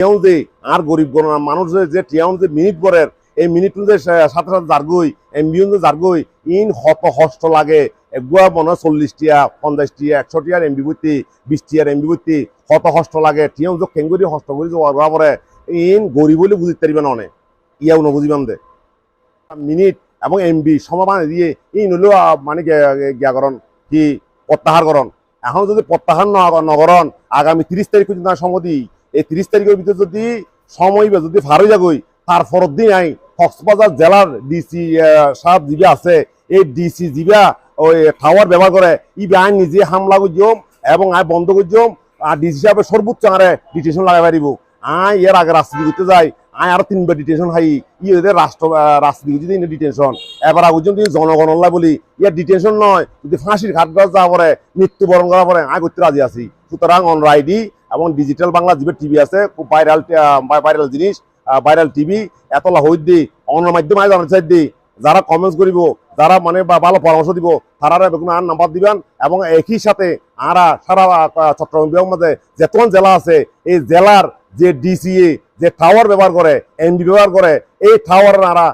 টিয়াউন যে আর গরিব গণনা মানুষ যে- টিয়াউন যে মিনিট গড়ের এই মিনিট সাথে সাথে জারগই এমবিউন যে জারগই ইন হত হস্ত লাগে। এগুয়া মনে চল্লিশ টিয়া পঞ্চাশ টিয়া একশো টিয়ার এমবি বইতি বিশ টিয়ার হত হস্ত লাগে। টিয়াউন যে খেঙ্গুরি হস্ত করি যে ওয়া পরে ইন গরিব বলে বুঝতে পারবে না অনেক ইয়াও নবুঝিবান দে। মিনিট এবং এমবি সমাধান দিয়ে ইন হলো আহ, মানে জ্ঞাকরণ কি প্রত্যাহার করণ এখন যদি প্রত্যাহার নগরণ আগামী তিরিশ তারিখ পর্যন্ত দিই এই তিরিশ তারিখের ভিতরে যদি সময় যদি ফার হয়ে যাগই তার পরের দিন আই। কক্সবাজার জেলার ডিসি সাহেব জিবা আছে, এই ডিসি জিবা ওই টাওয়ার ব্যবহার করে ই আইন নিজে হামলা করছিম এবং আই বন্ধ করছিম আর ডিসি সাহেবের সর্বোচ্চ আরে ডিটেশন লাগাই পারিব। আই এর আগে রাস্তা করতে যাই, আই আরও তিনবার ডিটেশন হাই ই এদের রাষ্ট্র রাস্তা যদি ডিটেনশন এবার আগুন তুমি জনগণল্লা বলি ইয়ার ডিটেনশন নয়, যদি ফাঁসির ঘাট যা পরে মৃত্যুবরণ করা পরে আই করতে রাজি আছি। সুতরাং অন রাইডি এবং ডিজিটাল বাংলা যে টিভি আছে, খুব ভাইরাল ভাইরাল জিনিস ভাইরাল টিভি এতলা হই দি, অনলাইন মাধ্যমে জানার চাই দি যারা কমেন্টস করিব যারা মানে ভালো পরামর্শ দিব তারা বেগুন আর নাম্বার দিবেন এবং একই সাথে আরা সারা চট্টগ্রাম বিভাগের মধ্যে যেতন জেলা আছে, এই জেলার যে ডিসিএ যে টাওয়ার ব্যবহার করে এমবি ব্যবহার করে এই টাওয়ার আরা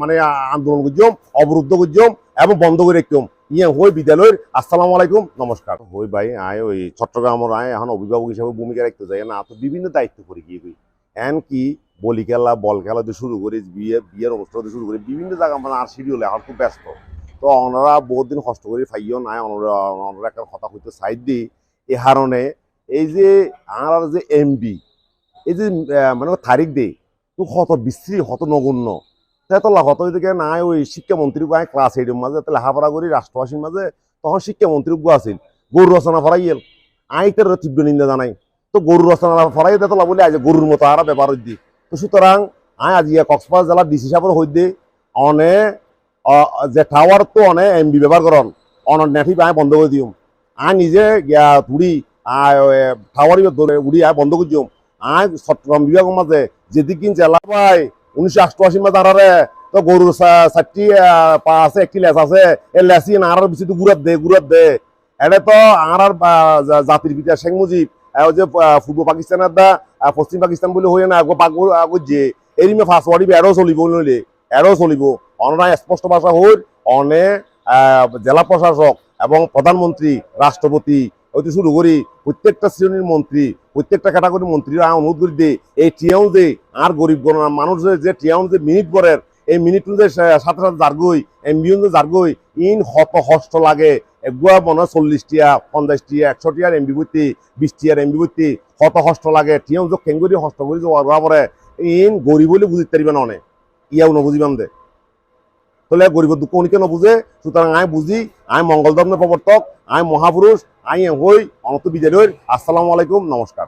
মানে আন্দোলন করছম অবরুদ্ধ করছম এবং বন্ধ করে রাখতাম ইয়ে হই বিদ্যালয়ের আসসালামু আলাইকুম, নমস্কার। হই ভাই, আয় ওই চট্টগ্রামের আয়, এখন অভিভাবক হিসাবে ভূমিকা রাখতে চাই। না, তো বিভিন্ন দায়িত্ব করে গিয়ে গই এন কি, বলি খেলা, বল খেলা দিয়ে শুরু করে, বিয়ে, বিয়ের অনুষ্ঠান দিয়ে শুরু করে, বিভিন্ন জায়গা মানে আর শিডিউল এখন খুব ব্যস্ত। তো ওনারা বহুত দিন কষ্ট করে ফাইও নাই, ওনারা ওনারা একটা কথা হইতে সাইড দি এই কারণে এই যে আর যে এমবি এই যে মানে তারিখ দে তো কত বিশ্রী, কত নগণ্য। তেতলা কত এদিকে নাই ওই শিক্ষামন্ত্রী গায়ে ক্লাস এইটের মাঝে তো লেখাপড়া করি রাষ্ট্রবাসীর মাঝে, তখন শিক্ষামন্ত্রী গো আছিল। গরু রচনা ফরাইয়েল আইতের তীব্র নিন্দা জানাই। তো গরু রচনা ফরাই তেতলা বলে আজ গরুর মতো আর ব্যাপার দি তো সুতরাং আয় আজি কক্সবাজার জেলার ডিসি সাহেবের হইতে অনে যে টাওয়ার তো অনে এমবি ব্যবহার করন অন নেটিভ আয় বন্ধ করে দিম আয় নিজে গিয়া তুড়ি আয় টাওয়ার উড়ি আয় বন্ধ করে দিম আয় চট্টগ্রাম বিভাগের মাঝে যেদিন জেলা পাই উনিশশো অষ্টআশি মাঝে আনারে তো গরুর চারটি পা আছে, একটি লেস আছে। এই লেসি আনার বেশি তো গুড়াত দে গুড়াত দে। এটা তো আনার জাতির পিতা শেখ মুজিব। যে পূর্ব পাকিস্তানের দা পশ্চিম পাকিস্তান বলে হয়ে না আগো আগো যে। এরিমে ফাঁস ওয়াড়ি এরও চলিব নইলে এরও চলিব। অনরা স্পষ্ট ভাষা হই অনে জেলা প্রশাসক এবং প্রধানমন্ত্রী রাষ্ট্রপতি হইতে শুরু করি প্রত্যেকটা শ্রেণির মন্ত্রী, প্রত্যেকটা ক্যাটাগরির মন্ত্রীরা অনুরোধ করে দিয়ে এই টিয়াউন যে আর গরিব গণনা, মানুষ যে- টিয়াউন যে মিনিট গড়ের এই মিনিট সাথে সাথে জারগই এমবিউন যে জারগই, ইন হত হস্ত লাগে। এগুয়া হয় চল্লিশ টিয়া, পঞ্চাশ টিয়া, একশো টিয়ার এমবি বইতি বিশ টিয়ার এমবি বইতি হত হস্ত লাগে। টিয়াউন যে খেঙ্গুরি হস্ত করি যে ওয়া পরে, ইন গরিব বলে বুঝতে পারবে না অনেক। ইয়াও নবুঝিবান দে। তাহলে গরিবের দুঃখ অনেকে নবুঝে সুতরাং আয় বুঝি আয় মঙ্গল ধর্মের প্রবর্তক আমি মহাপুরুষ আই হই অনত বিদ্যালয়ের আসসালামু আলাইকুম নমস্কার।